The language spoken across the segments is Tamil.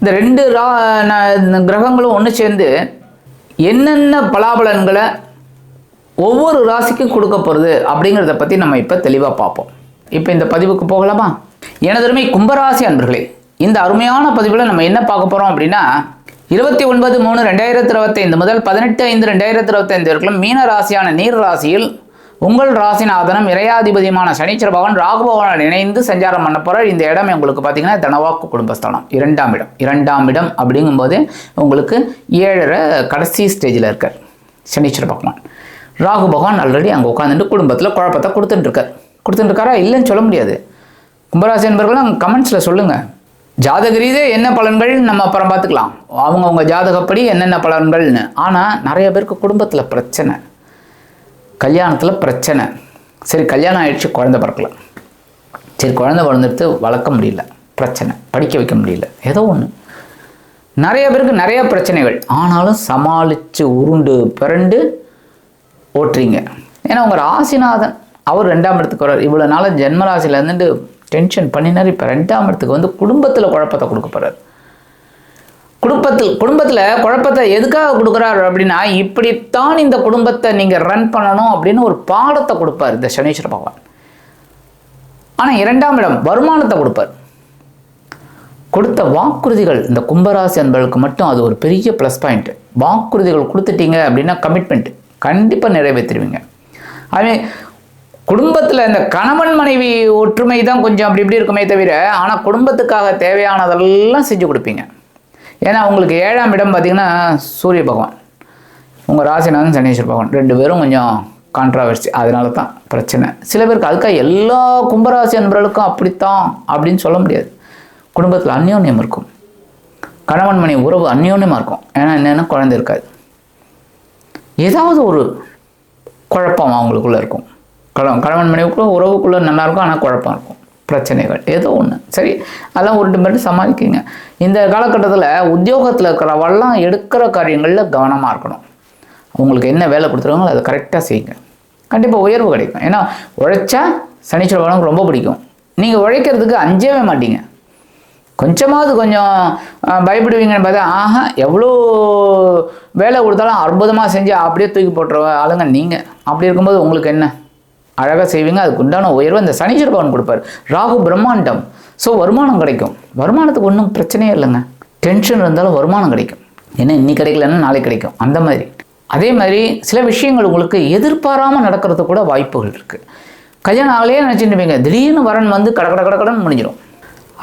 இந்த ரெண்டு ரா கிரகங்களும் ஒன்று சேர்ந்து என்னென்ன பலாபலன்களை ஒவ்வொரு ராசிக்கும் கொடுக்க போகிறது அப்படிங்கிறத பற்றி நம்ம இப்போ தெளிவாக பார்ப்போம். இப்போ இந்த பதிவுக்கு போகலாமா? எனதருமை கும்பராசி அன்பர்களே இந்த அருமையான பதிவில் நம்ம என்ன பார்க்க போகிறோம் அப்படின்னா இருபத்தி ஒன்பது மூணு ரெண்டாயிரத்தி இருபத்தைந்து முதல் பதினெட்டு ஐந்து ரெண்டாயிரத்தி இருபத்தைந்து வரைக்கும் மீன ராசியான நீர் ராசியில் உங்கள் ராசிநாதனம் இறையாதிபதியுமான சனீச்சர பகவான் ராகு இணைந்து சஞ்சாரம் பண்ண போகிறார் இந்த இடம் உங்களுக்கு பார்த்தீங்கன்னா தனவாக்கு குடும்பஸ்தானம். இரண்டாம் இடம். இரண்டாம் இடம் அப்படிங்கும்போது உங்களுக்கு ஏழரை கடைசி ஸ்டேஜில் இருக்கார். சனீச்சர பகவான். ராகு பகவான் ஆல்ரெடி அங்கே உட்காந்துட்டு குடும்பத்தில் குழப்பத்தை கொடுத்துட்டுருக்கார். கொடுத்துட்டுருக்காரா? இல்லைன்னு சொல்ல முடியாது. கும்பராசி என்பர்களும் கமெண்ட்ஸில் சொல்லுங்கள் ஜாதக ரீதியா என்ன பலன்கள் நம்ம அப்புறம் பார்த்துக்கலாம். அவங்கவுங்க ஜாதகப்படி என்னென்ன பலன்கள்னு. ஆனால் நிறைய பேருக்கு குடும்பத்தில் பிரச்சனை. கல்யாணத்தில் பிரச்சனை. சரி கல்யாணம் ஆயிடுச்சு குழந்தை பிறக்கல. சரி குழந்தை பிறந்துட்டு வளர்க்க முடியல பிரச்சனை. படிக்க வைக்க முடியல ஏதோ ஒன்று நிறைய பேருக்கு நிறைய பிரச்சனைகள். ஆனாலும் சமாளித்து உருண்டு பிறண்டு ஓட்டுறீங்க. ஏன்னா உங்கள் ராசிநாதன் அவர் ரெண்டாம் இடத்துக்கு வர்றார். இவ்வளோ நாளாக ஜென்மராசியில் இருந்துட்டு டென்ஷன் பண்ணினார். இப்போ ரெண்டாம் இடத்துக்கு வந்து குடும்பத்தில் குழப்பத்தை கொடுக்க போகிறார் குடும்பத்தில் குடும்பத்தில் குழப்பத்தை எதுக்காக கொடுக்குறாரு அப்படின்னா இப்படித்தான் இந்த குடும்பத்தை நீங்கள் ரன் பண்ணணும் அப்படின்னு ஒரு பாடத்தை கொடுப்பார் இந்த சனீஸ்வர பகவான். ஆனால் இரண்டாம் இடம் வருமானத்தை கொடுப்பார். கொடுத்த வாக்குறுதிகள் இந்த கும்பராசி அன்பர்களுக்கு மட்டும் அது ஒரு பெரிய ப்ளஸ் பாயிண்ட் வாக்குறுதிகள் கொடுத்துட்டீங்க அப்படின்னா கமிட்மெண்ட் கண்டிப்பாக நிறைவேற்றிடுவீங்க. அதே குடும்பத்தில் இந்த கணவன் மனைவி ஒற்றுமை தான் கொஞ்சம் அப்படி இப்படி இருக்குமே தவிர ஆனால் குடும்பத்துக்காக தேவையானதெல்லாம் செஞ்சு கொடுப்பீங்க. ஏன்னா உங்களுக்கு ஏழாம் இடம் பார்த்தீங்கன்னா சூரிய பகவான். உங்கள் ராசிநாதன் சனீஸ்வர பகவான். ரெண்டு பேரும் கொஞ்சம் கான்ட்ராவர்சி அதனால தான் பிரச்சனை. சில பேருக்கு அதுக்காக எல்லா கும்பராசி அன்பர்களுக்கும் அப்படித்தான் அப்படின்னு சொல்ல முடியாது. குடும்பத்தில் அந்யோன்யம் இருக்கும். கணவன் மனைவி உறவு அந்யோன்யமாக இருக்கும். ஏன்னா என்னென்னா குழந்தை இருக்காது. ஏதாவது ஒரு குழப்பம் அவங்களுக்குள்ளே இருக்கும். கணவன் கணவன் மனைவிக்குள்ளே உறவுக்குள்ளே நல்லாயிருக்கும் ஆனால் குழப்பம் இருக்கும். பிரச்சனைகள் ஏதோ ஒன்று சரி? அதெல்லாம் உருட்டு மட்டும் சமாளிக்கிங்க. இந்த காலகட்டத்தில் உத்தியோகத்தில் இருக்கிறவெல்லாம் எடுக்கிற காரியங்களில் கவனமாக இருக்கணும். உங்களுக்கு என்ன வேலை கொடுத்துருவாங்களோ அதை கரெக்டாக செய்யுங்க. கண்டிப்பாக உயர்வு கிடைக்கும். ஏன்னா உழைச்சா சனீஸ்வர பகவானுக்கு ரொம்ப பிடிக்கும். நீங்கள் உழைக்கிறதுக்கு அஞ்சவே மாட்டீங்க. கொஞ்சமாவது கொஞ்சம் பயப்படுவீங்கன்னு பார்த்தா ஆஹா எவ்வளோ வேலை கொடுத்தாலும் அற்புதமாக செஞ்சு அப்படியே தூக்கி போட்டுற ஆளுங்க நீங்கள் அப்படி இருக்கும்போது உங்களுக்கு என்ன? அழகாக செய்வீங்க. அதுக்கு உண்டான உயர்வு அந்த சனீஸ்வர பவன் கொடுப்பார். ராகு பிரம்மாண்டம். ஸோ வருமானம் கிடைக்கும். வருமானத்துக்கு ஒன்றும் பிரச்சனையே இல்லைங்க. டென்ஷன் இருந்தாலும் வருமானம் கிடைக்கும். ஏன்னா இன்னைக்கு கிடைக்கலன்னா நாளைக்கு கிடைக்கும். அந்த மாதிரி. அதே மாதிரி சில விஷயங்கள் உங்களுக்கு எதிர்பாராமல் நடக்கிறது கூட வாய்ப்புகள் இருக்குது கல்யாணம் ஆகலையே நினச்சிட்டு இருப்பீங்க. திடீர்னு வரன் வந்து கட கட கட கடன்னு முடிஞ்சிடும்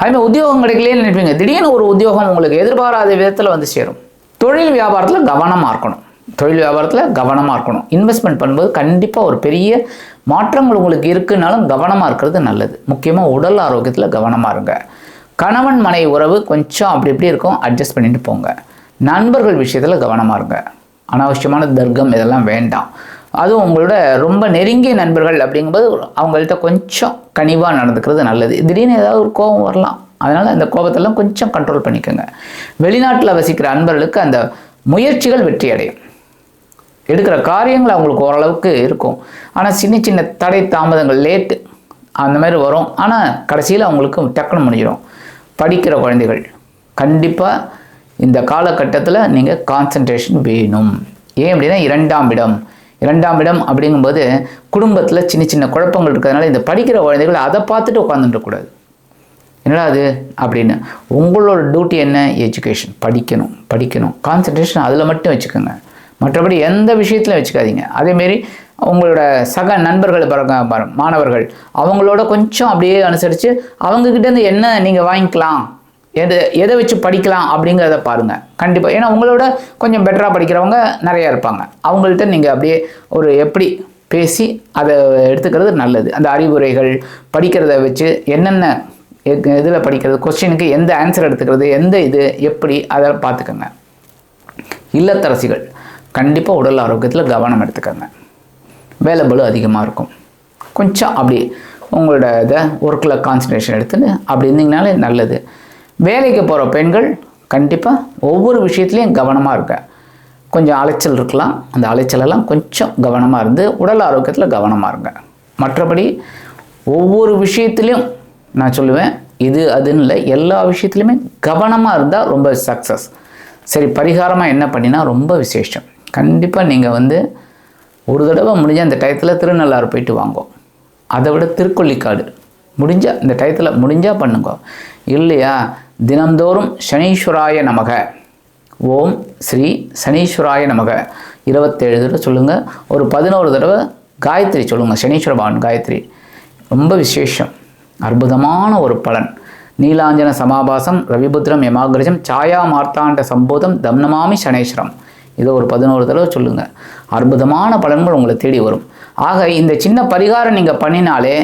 அதுமாதிரி உத்தியோகம் கிடைக்கலையே நினைப்பீங்க. திடீர்னு ஒரு உத்தியோகம் உங்களுக்கு எதிர்பாராத விதத்தில் வந்து சேரும். தொழில் வியாபாரத்தில் கவனமாக இருக்கணும். தொழில் வியாபாரத்தில் கவனமாக இருக்கணும். இன்வெஸ்ட்மெண்ட் பண்ணும்போது கண்டிப்பாக ஒரு பெரிய மாற்றங்கள் உங்களுக்கு இருக்குனாலும் கவனமாக இருக்கிறது நல்லது. முக்கியமாக உடல் ஆரோக்கியத்தில் கவனமாக இருங்க. கணவன் மனை உறவு கொஞ்சம் அப்படி இப்படி இருக்கும். அட்ஜஸ்ட் பண்ணிட்டு போங்க. நண்பர்கள் விஷயத்தில் கவனமாக இருங்க. அனாவசியமான தர்க்கம் இதெல்லாம் வேண்டாம். அதுவும் உங்களோட ரொம்ப நெருங்கிய நண்பர்கள் அப்படிங்கும்போது அவங்கள்ட்ட கொஞ்சம் கனிவாக நடந்துக்கிறது நல்லது. திடீர்னு ஏதாவது ஒரு கோபம் வரலாம். அதனால் அந்த கோபத்தெல்லாம் கொஞ்சம் கண்ட்ரோல் பண்ணிக்கோங்க. வெளிநாட்டில் வசிக்கிற அன்பர்களுக்கு அந்த முயற்சிகள் வெற்றி அடையும் எடுக்கிற காரியங்கள் அவங்களுக்கு ஓரளவுக்கு இருக்கும். ஆனால் சின்ன சின்ன தடை தாமதங்கள் லேட்டு அந்த மாதிரி வரும். ஆனால் கடைசியில் அவங்களுக்கு டக்குன்னு முடிஞ்சிடும் படிக்கிற குழந்தைகள் கண்டிப்பாக இந்த காலகட்டத்தில் நீங்கள் கான்சன்ட்ரேஷன் வேணும். ஏன் அப்படின்னா இரண்டாம் இடம். இரண்டாம் இடம் அப்படிங்கும்போது குடும்பத்தில் சின்ன சின்ன குழப்பங்கள் இருக்கிறதுனால இந்த படிக்கிற குழந்தைகள் அதை பார்த்துட்டு உட்காந்துட்டுக்கூடாது என்னடா அது அப்படின்னு. உங்களோட டியூட்டி என்ன? எஜுகேஷன் படிக்கணும். படிக்கணும். கான்சன்ட்ரேஷன் அதில் மட்டும் வச்சுக்கோங்க. மற்றபடி எந்த விஷயத்திலும் வச்சுக்காதீங்க. அதேமாரி உங்களோட சக நண்பர்கள் பாருங்க பாரு- மாணவர்கள் அவங்களோட கொஞ்சம் அப்படியே அனுசரித்து அவங்கக்கிட்டேருந்து என்ன நீங்கள் வாங்கிக்கலாம் எது எதை வச்சு படிக்கலாம் அப்படிங்கிறத பாருங்கள் கண்டிப்பாக ஏன்னா உங்களோட கொஞ்சம் பெட்டராக படிக்கிறவங்க நிறையா இருப்பாங்க. அவங்கள்ட்ட நீங்கள் அப்படியே ஒரு எப்படி பேசி அதை எடுத்துக்கிறது நல்லது. அந்த அறிவுரைகள் படிக்கிறத வச்சு என்னென்ன இதில் படிக்கிறது கொஸ்டினுக்கு எந்த ஆன்சர் எடுத்துக்கிறது எந்த இது எப்படி அதை பார்த்துக்கோங்க. இல்லத்தரசிகள். கண்டிப்பாக உடல் ஆரோக்கியத்தில் கவனம் எடுத்துக்கோங்க. வேலை பலு அதிகமாக இருக்கும். கொஞ்சம் அப்படி உங்களோட இதை ஒர்க்கில் கான்சன்ட்ரேஷன் எடுத்துன்னு அப்படி இருந்தீங்கனாலே நல்லது. வேலைக்கு போகிற பெண்கள் கண்டிப்பாக ஒவ்வொரு விஷயத்துலையும் கவனமாக இருக்க கொஞ்சம் அலைச்சல் இருக்கலாம். அந்த அலைச்சலெல்லாம் கொஞ்சம் கவனமாக இருந்து உடல் ஆரோக்கியத்தில் கவனமாக இருங்க. மற்றபடி ஒவ்வொரு விஷயத்துலையும் நான் சொல்லுவேன் இது அதுன்னு இல்லை. எல்லா விஷயத்துலையுமே கவனமாக இருந்தால் ரொம்ப சக்ஸஸ் சரி பரிகாரமாக என்ன பண்ணினா ரொம்ப விசேஷம். கண்டிப்பாக நீங்கள் வந்து ஒரு தடவை முடிஞ்ச அந்த டயத்தில் திருநள்ளாறு போயிட்டு வாங்கோ. அதை விட திருக்கொள்ளிக்காடு. முடிஞ்சால் இந்த டயத்தில் முடிஞ்சால் பண்ணுங்க. இல்லையா? தினம்தோறும் சனீஸ்வராய நமக. ஓம் ஸ்ரீ சனீஸ்வராய நமக. இருபத்தேழு தடவை சொல்லுங்கள் ஒரு பதினோரு தடவை காயத்ரி சொல்லுங்கள் சனீஸ்வர பவன் காயத்ரி. ரொம்ப விசேஷம். அற்புதமான ஒரு பலன். நீலாஞ்சன சமாபாசம் ரவிபுத்திரம் யமாகிரஜம் சாயா மார்த்தாண்ட சம்போதம் தம்னமாமி சனேஸ்வரம். இதை ஒரு பதினோரு தடவை சொல்லுங்கள் அற்புதமான பலன்கள் உங்களை தேடி வரும். ஆக இந்த சின்ன பரிகாரம் நீங்கள் பண்ணினாலே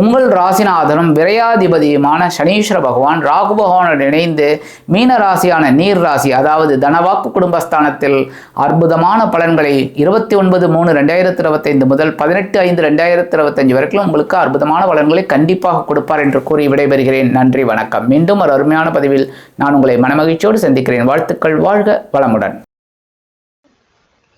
உங்கள் ராசிநாதனும் விரையாதிபதியுமான சனீஸ்வர பகவான் ராகு பகவானுடன் இணைந்து மீன ராசியான நீர் ராசி அதாவது தனவாக்கு குடும்பஸ்தானத்தில் அற்புதமான பலன்களை இருபத்தி ஒன்பது மூணு ரெண்டாயிரத்தி இருபத்தைந்து முதல் பதினெட்டு ஐந்து ரெண்டாயிரத்தி இருபத்தஞ்சு வரைக்கும் உங்களுக்கு அற்புதமான பலன்களை கண்டிப்பாக கொடுப்பார் என்று கூறி விடைபெறுகிறேன். நன்றி வணக்கம். மீண்டும் ஒரு அருமையான பதிவில் நான் உங்களை மனமகிழ்ச்சியோடு சந்திக்கிறேன். வாழ்த்துக்கள் வாழ்க வளமுடன்.